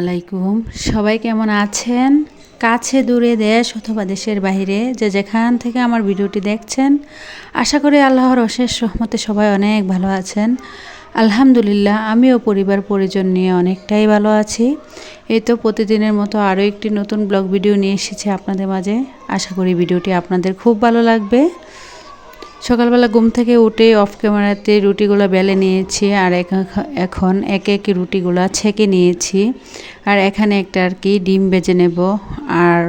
আলাইকুম। সবাই কেমন আছেন? কাছে, দূরে, দেশ অথবা দেশের বাইরে যে যেখান থেকে আমার ভিডিওটি দেখছেন, আশা করি আল্লাহর অশেষ রহমতে সবাই অনেক ভালো আছেন। আলহামদুলিল্লাহ, আমিও পরিবার পরিজন নিয়ে অনেকটাই ভালো আছি। এই তো প্রতিদিনের মতো আরও একটি নতুন ব্লগ ভিডিও নিয়ে এসেছি আপনাদের মাঝে। আশা করি ভিডিওটি আপনাদের খুব ভালো লাগবে। সকালবেলা ঘুম থেকে উঠে অফ ক্যামেরাতে রুটিগুলো বেলে নিয়েছি আর এখন একে একে রুটিগুলো ছেঁকে নিয়েছি। আর এখানে একটা আর কি ডিম বেজে নেব আর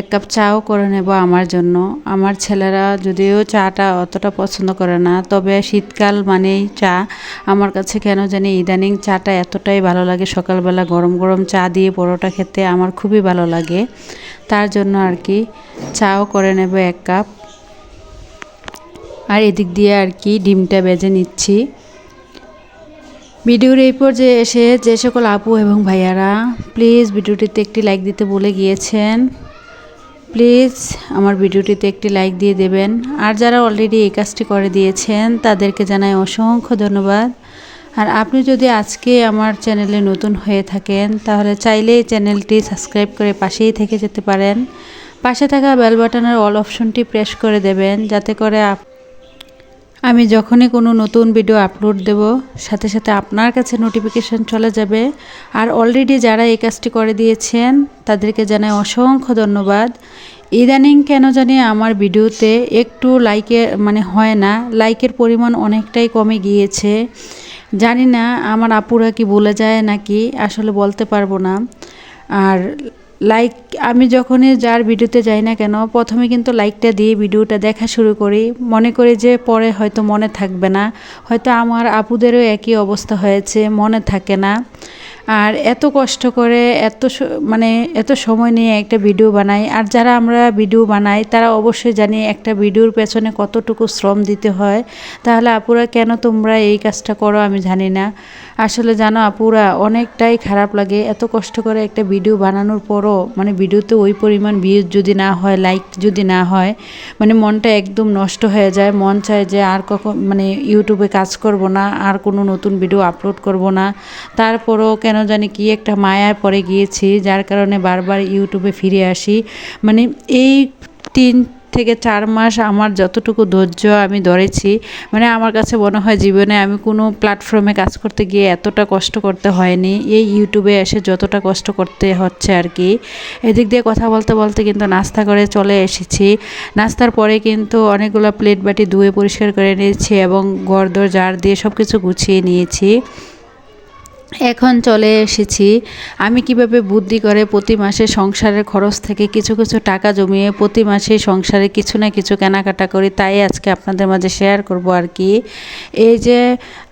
এক কাপ চাও করে নেব আমার জন্য। আমার ছেলেরা যদিও চাটা অতটা পছন্দ করে না, তবে শীতকাল মানেই চা। আমার কাছে কেন জানি ইদানিং চাটা এতটাই ভালো লাগে, সকালবেলা গরম গরম চা দিয়ে পরোটা খেতে আমার খুবই ভালো লাগে। তার জন্য আর কি চাও করে নেব এক কাপ। আর এদিক দিয়ে আর কি ডিমটা বেজে নিচ্ছি। ভিডিওর এই পর্যায়ে এসে যে সকল আপু এবং ভাইয়ারা প্লিজ ভিডিওটিতে একটি লাইক দিতে বলে গিয়েছেন। প্লিজ আমার ভিডিওটিতে একটি লাইক দিয়ে দেবেন। আর যারা অলরেডি এই কাজটি করে দিয়েছেন, তাদেরকে জানাই অসংখ্য ধন্যবাদ। আর আপনি যদি আজকে আমার চ্যানেলে নতুন হয়ে থাকেন, তাহলে চাইলেই চ্যানেলটি সাবস্ক্রাইব করে পাশেই থেকে যেতে পারেন। পাশে থাকা বেল বাটনের অল অপশনটি প্রেস করে দেবেন, যাতে করে আমি যখনই কোনো নতুন ভিডিও আপলোড দেব, সাথে সাথে আপনার কাছে নোটিফিকেশান চলে যাবে। আর অলরেডি যারা এই কাজটি করে দিয়েছেন, তাদেরকে জানাই অসংখ্য ধন্যবাদ। ইদানিং কেন জানি আমার ভিডিওতে একটু লাইকের মানে হয় না লাইকের পরিমাণ অনেকটাই কমে গিয়েছে। জানি না আমার আপুরা কি বলে যায় নাকি, আসলে বলতে পারব না। আর লাইক আমি যখনই যার ভিডিওতে যাই না কেন, প্রথমে কিন্তু লাইকটা দিয়ে ভিডিওটা দেখা শুরু করি। মনে করি যে পরে হয়তো মনে থাকবে না। হয়তো আমার আপুদেরও একই অবস্থা হয়েছে, মনে থাকে না। আর এত কষ্ট করে এত মানে এত সময় নিয়ে একটা ভিডিও বানাই। আর যারা আমরা ভিডিও বানাই, তারা অবশ্যই জানি একটা ভিডিওর পেছনে কতটুকু শ্রম দিতে হয়। তাহলে আপুরা কেন তোমরা এই কাজটা করো আমি জানি না। আসলে জানো আপুরা অনেকটাই খারাপ লাগে। এত কষ্ট করে একটা ভিডিও বানানোর পরও মানে ভিডিওতে ওই পরিমাণ ভিউজ যদি না হয় লাইক যদি না হয় মানে মনটা একদম নষ্ট হয়ে যায়। মন চায় যে আর কখন মানে ইউটিউবে কাজ করব না, আর কোনো নতুন ভিডিও আপলোড করব না। তারপরও কেন জানি কি একটা মায়ার পরে গিয়েছি, যার কারণে বারবার ইউটিউবে ফিরে আসি। মানে এই তিন থেকে চার মাস আমার যতটুকু ধৈর্য আমি ধরেছি মানে আমার কাছে মনে হয় জীবনে আমি কোনো প্ল্যাটফর্মে কাজ করতে গিয়ে এতটা কষ্ট করতে হয়নি। এই ইউটিউবে এসে যতটা কষ্ট করতে হচ্ছে আর কি। এদিক দিয়ে কথা বলতে বলতে কিন্তু নাস্তা করে চলে এসেছি। নাস্তার পরে কিন্তু অনেকগুলো প্লেট বাটি ধুয়ে পরিষ্কার করে নিয়েছি এবং গড়দর জার দিয়ে সব কিছু গুছিয়ে নিয়েছি। এখন চলে এসেছি। আমি কীভাবে বুদ্ধি করে প্রতি মাসে সংসারের খরচ থেকে কিছু কিছু টাকা জমিয়ে প্রতি মাসে সংসারে কিছু না কিছু কেনাকাটা করি, তাই আজকে আপনাদের মাঝে শেয়ার করব আর কি। এই যে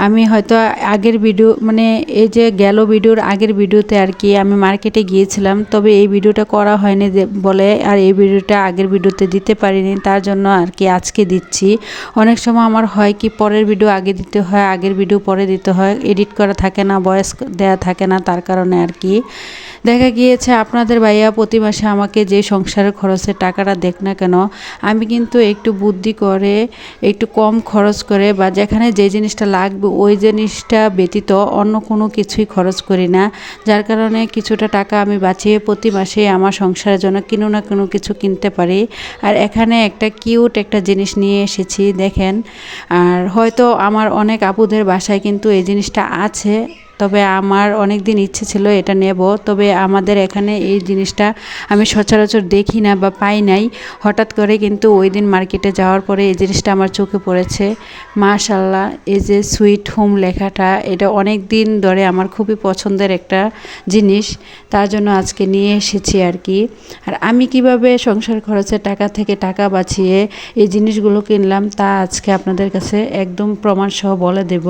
আমি হয়তো আগের ভিডিও মানে এই যে গেল ভিডিওর আগের ভিডিওতে আর কি আমি মার্কেটে গিয়েছিলাম, তবে এই ভিডিওটা করা হয়নি বলে আর এই ভিডিওটা আগের ভিডিওতে দিতে পারিনি, তার জন্য আর কি আজকে দিচ্ছি। অনেক সময় আমার হয় কি পরের ভিডিও আগে দিতে হয়, আগের ভিডিও পরে দিতে হয় এডিট করা থাকে না, বয়স দেয়া থাকে না, তার কারণে আর কি। দেখা গিয়েছে আপনাদের ভাইয়া প্রতি মাসে আমাকে যে সংসারের খরচের টাকাটা দেখ না কেন, আমি কিন্তু একটু বুদ্ধি করে, একটু কম খরচ করে বা যেখানে যে জিনিসটা লাগবে ওই জিনিসটা ব্যতীত অন্য কোনো কিছুই খরচ করি না। যার কারণে কিছুটা টাকা আমি বাঁচিয়ে প্রতি মাসে আমার সংসারের জন্য কিনো না কোনো কিছু কিনতে পারি। আর এখানে একটা কিউট একটা জিনিস নিয়ে এসেছি, দেখেন। আর হয়তো আমার অনেক আপুদের বাসায় কিন্তু এই জিনিসটা আছে। তবে আমার অনেক দিন ইচ্ছে ছিল এটা নেব। তবে আমাদের এখানে এই জিনিসটা আমি সচরাচর দেখি না বা পাই নাই। হঠাৎ করে কিন্তু ওই দিন মার্কেটে যাওয়ার পরে এই জিনিসটা আমার চোখে পড়েছে। মাশাল্লাহ এই যে সুইট হোম লেখাটা, এটা অনেক দিন ধরে আমার খুবই পছন্দের একটা জিনিস। তার জন্য আজকে নিয়ে এসেছি আর কি। আর আমি কীভাবে সংসার খরচের টাকা থেকে টাকা বাঁচিয়ে এই জিনিসগুলো কিনলাম তা আজকে আপনাদের কাছে একদম প্রমাণ সহ বলে দেব।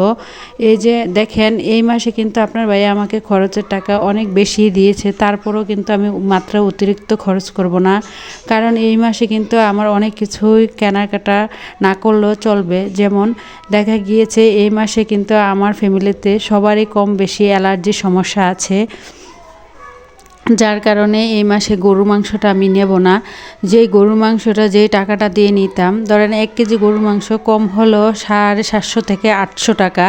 এই যে দেখেন, এই মাসে কিন্তু আপনার ভাইয়া আমাকে খরচের টাকা অনেক বেশি দিয়েছে, তারপরেও কিন্তু আমি মাত্রা অতিরিক্ত খরচ করব না। কারণ এই মাসে কিন্তু আমার অনেক কিছুই কেনাকাটা না করলেও চলবে। যেমন দেখা গিয়েছে, এই মাসে কিন্তু আমার ফ্যামিলিতে সবারই কম বেশি অ্যালার্জির সমস্যা আছে। যার কারণে এই মাসে গরু মাংসটা আমি নেব না। যেই গরুর মাংসটা যেই টাকাটা দিয়ে নিতাম, ধরেন এক কেজি গরুর মাংস কম হলো সাড়ে সাতশো থেকে আটশো টাকা।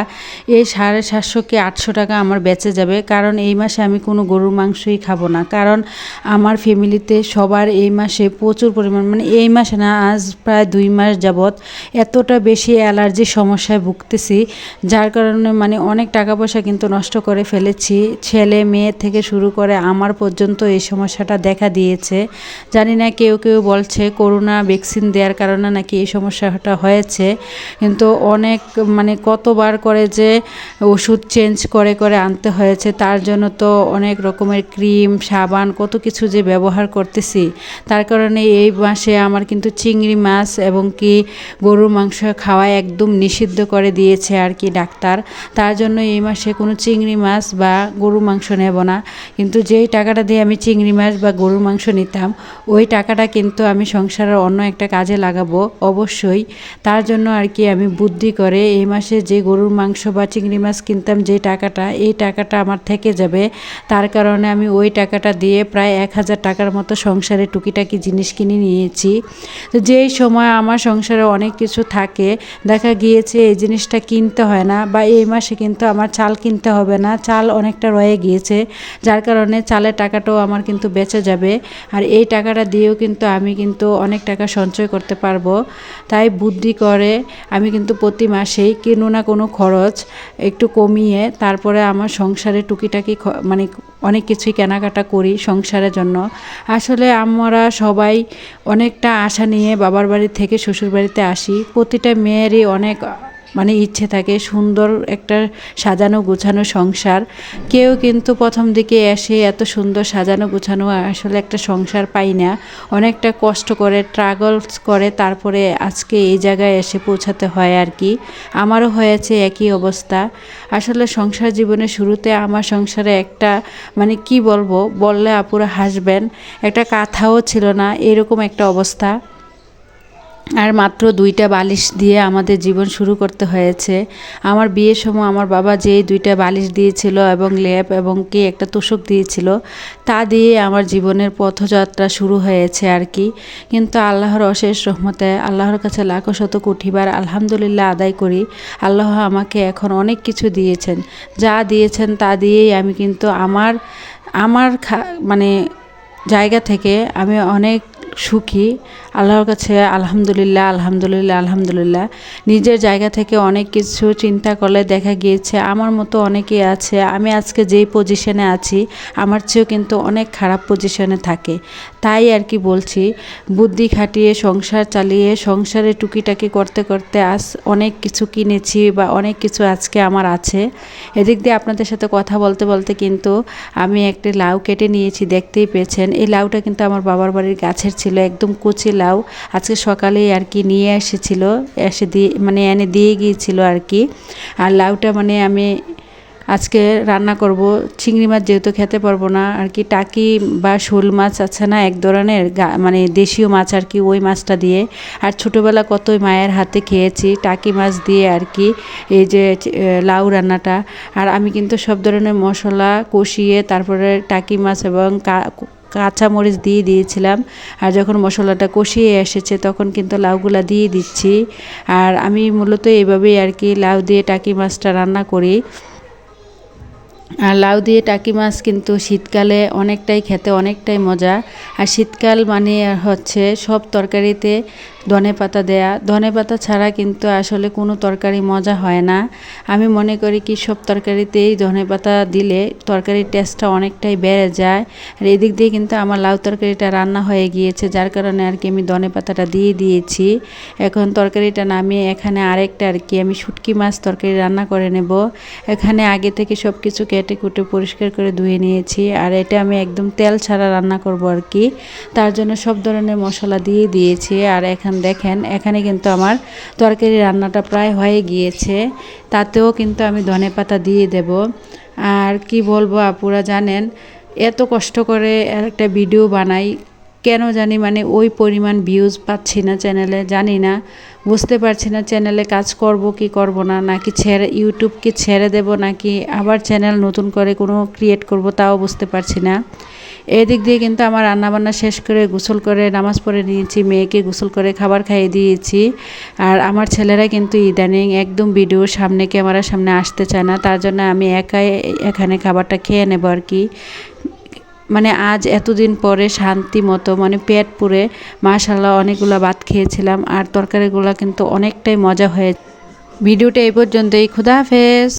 এই সাড়ে সাতশো কি আটশো টাকা আমার বেঁচে যাবে? কারণ এই মাসে আমি কোনো গরুর মাংসই খাব না। কারণ আমার ফ্যামিলিতে সবার এই মাসে প্রচুর পরিমাণ মানে এই মাসে না, আজ প্রায় দুই মাস যাবৎ এতটা বেশি অ্যালার্জির সমস্যায় ভুগতেছি। যার কারণে মানে অনেক টাকা পয়সা কিন্তু নষ্ট করে ফেলেছি। ছেলে, মেয়ে থেকে শুরু করে আমার পর্যন্ত এই সমস্যাটা দেখা দিয়েছে। জানি না কেউ কেউ বলছে করোনা ভ্যাকসিন দেওয়ার কারণে নাকি এই সমস্যাটা হয়েছে। কিন্তু অনেক মানে কতবার করে যে ওষুধ চেঞ্জ করে করে আনতে হয়েছে, তার জন্য তো অনেক রকমের ক্রিম সাবান, কত কিছু যে ব্যবহার করতেছি। তার কারণে এই মাসে আমার কিন্তু চিংড়ি মাছ এবং কি গরুর মাংস খাওয়া একদম নিষিদ্ধ করে দিয়েছে আর কি ডাক্তার। তার জন্য এই মাসে কোনো চিংড়ি মাছ বা গরু মাংস নেব না। কিন্তু যেই টাকাটা দিয়ে আমি চিংড়ি মাছ বা গরুর মাংস নিতাম, ওই টাকাটা কিন্তু আমি সংসারের অন্য একটা কাজে লাগাবো, অবশ্যই। তার জন্য আর কি আমি বুদ্ধি করে এই মাসে যে গরুর মাংস বা চিংড়ি মাছ কিনতাম, যে টাকাটা, এই টাকাটা আমার থেকে যাবে। তার কারণে আমি ওই টাকাটা দিয়ে প্রায় এক হাজার টাকার মতো সংসারে টুকিটাকি জিনিস কিনে নিয়েছি। তো যেই সময় আমার সংসারে অনেক কিছু থাকে, দেখা গিয়েছে এই জিনিসটা কিনতে হয় না বা এই মাসে কিন্তু আমার চাল কিনতে হবে না, চাল অনেকটা রয়ে গিয়েছে। যার কারণে চালের টাকাটাও আমার কিন্তু বেঁচে যাবে। আর এই টাকাটা দিয়েও কিন্তু আমি কিন্তু অনেক টাকা সঞ্চয় করতে পারব। তাই বুদ্ধি করে আমি কিন্তু প্রতি মাসেই কোনো না কোনো খরচ একটু কমিয়ে তারপরে আমার সংসারে টুকিটাকি মানে অনেক কিছুই কেনাকাটা করি সংসারের জন্য। আসলে আমরা সবাই অনেকটা আশা নিয়ে বাবার বাড়ি থেকে শ্বশুর বাড়িতে আসি। প্রতিটা মেয়েরই অনেক মানে ইচ্ছে থাকে সুন্দর একটা সাজানো গোছানো সংসার। কেউ কিন্তু প্রথম দিকে এসে এত সুন্দর সাজানো গোছানো আসলে একটা সংসার পাই না। অনেকটা কষ্ট করে ট্রাগলস করে তারপরে আজকে এই জায়গায় এসে পৌঁছাতে হয় আর কি। আমারও হয়েছে একই অবস্থা। আসলে সংসার জীবনের শুরুতে আমার সংসারে একটা মানে কি বলব, বললে আপুরা হাসবেন, একটা কাঁথাও ছিল না, এরকম একটা অবস্থা। আর মাত্র দুইটা বালিশ দিয়ে আমাদের জীবন শুরু করতে হয়েছে। আমার বিয়ের সময় আমার বাবা যেই দুইটা বালিশ দিয়েছিল এবং লেপ এবং কি একটা তোষক দিয়েছিল, তা দিয়ে আমার জীবনের পথযাত্রা শুরু হয়েছে আর কি। কিন্তু আল্লাহর অশেষ রহমতে আল্লাহর কাছে লাখো শত কোটিবার আলহামদুলিল্লাহ আদায় করি, আল্লাহ আমাকে এখন অনেক কিছু দিয়েছেন। যা দিয়েছেন তা দিয়েই আমি কিন্তু আমার আমার মানে জায়গা থেকে আমি অনেক সুখী। আল্লাহর কাছে আলহামদুলিল্লাহ আলহামদুলিল্লাহ আলহামদুলিল্লাহ। নিজের জায়গা থেকে অনেক কিছু চিন্তা করলে দেখা গিয়েছে, আমার মতো অনেকেই আছে। আমি আজকে যেই পজিশনে আছি, আমার চেয়েও কিন্তু অনেক খারাপ পজিশনে থাকে। তাই আর কি বলছি, বুদ্ধি খাটিয়ে, সংসার চালিয়ে, সংসারে টুকিটাকি করতে করতে আজ অনেক কিছু কিনেছি বা অনেক কিছু আজকে আমার আছে। এদিক দিয়ে আপনাদের সাথে কথা বলতে বলতে কিন্তু আমি একটি লাউ কেটে নিয়েছি, দেখতেই পেয়েছেন। এই লাউটা কিন্তু আমার বাবার বাড়ির গাছের ছিল, একদম কুচি লাউ। আজকে সকালেই আর কি নিয়ে এসেছিল, এসে দিয়ে মানে এনে দিয়ে গিয়েছিল আর কি। আর লাউটা মানে আমি আজকে রান্না করব। চিংড়ি মাছ যেহেতু খেতে পারব না, আর কি টাকি বা শোল মাছ আছে না, এক ধরনের মানে দেশীয় মাছ আর কি ওই মাছটা দিয়ে। আর ছোটোবেলা কতই মায়ের হাতে খেয়েছি টাকি মাছ দিয়ে আর কি, এই যে লাউ রান্নাটা। আর আমি কিন্তু সব ধরনের মশলা কষিয়ে তারপরে টাকি মাছ এবং কা- কাঁচা মরিচ দিয়ে দিয়েছিলাম। আর যখন মশলাটা কষিয়ে এসেছে, তখন কিন্তু লাউগুলা দিয়ে দিচ্ছি। আর আমি মূলত এইভাবেই আর কি লাউ দিয়ে টাকি মাছটা রান্না করি। আর লাউ দিয়ে টাকি মাছ কিন্তু শীতকালে অনেকটাই খেতে অনেকটাই মজা। আর শীতকাল মানে হচ্ছে সব তরকারিতে ধনে পাতা দেয়া। ধনে পাতা ছাড়া কিন্তু আসলে কোনো তরকারি মজা হয় না। আমি মনে করি কি, সব তরকারিতেই ধনে পাতা দিলে তরকারির টেস্টটা অনেকটাই বেড়ে যায়। আর এদিক দিয়ে কিন্তু আমার লাউ তরকারিটা রান্না হয়ে গিয়েছে, যার কারণে আর কি আমি ধনে পাতাটা দিয়ে দিয়েছি। এখন তরকারিটা নামিয়ে এখানে আরেকটা আর কি, আমি শুটকি মাছ তরকারি রান্না করে নেব। এখানে আগে থেকে সব কিছু কেটে কুটে পরিষ্কার করে ধুয়ে নিয়েছি। আর এটা আমি একদম তেল ছাড়া রান্না করব আর কি। তার জন্য সব ধরনের মশলা দিয়ে দিয়েছি। আর এখন দেখেন, এখানে কিন্তু আমার তরকারি রান্নাটা প্রায় হয়ে গিয়েছে। তাতেও কিন্তু আমি ধনে পাতা দিয়ে দেব। আর কি বলব আপুরা জানেন, এত কষ্ট করে একটা ভিডিও বানাই, কেন জানি মানে ওই পরিমাণ ভিউজ পাচ্ছি না চ্যানেলে জানি না। বুঝতে পারছি না চ্যানেলে কাজ করব কি করব না, নাকি ছেড়ে ইউটিউব কি ছেড়ে দেব নাকি আবার চ্যানেল নতুন করে কোনো ক্রিয়েট করব, তাও বুঝতে পারছি না। এদিক দিয়ে কিন্তু আমার রান্নাবান্না শেষ করে গোসল করে নামাজ পড়ে নিয়েছি, মেয়েকে গোসল করে খাবার খাইয়ে দিয়েছি। আর আমার ছেলেরা কিন্তু ইদানিং একদম ভিডিওর সামনে ক্যামেরার সামনে আসতে চায় না, তার জন্য আমি একাই এখানে খাবারটা খেয়ে নেব আর কি। মানে আজ এতদিন পরে শান্তি মতো মানে পেট পুরে মাশাল্লাহ অনেকগুলো ভাত খেয়েছিলাম আর তরকারিগুলো কিন্তু অনেকটাই মজা হয়ে ভিডিওটা এই পর্যন্তই, খুদা হাফেজ।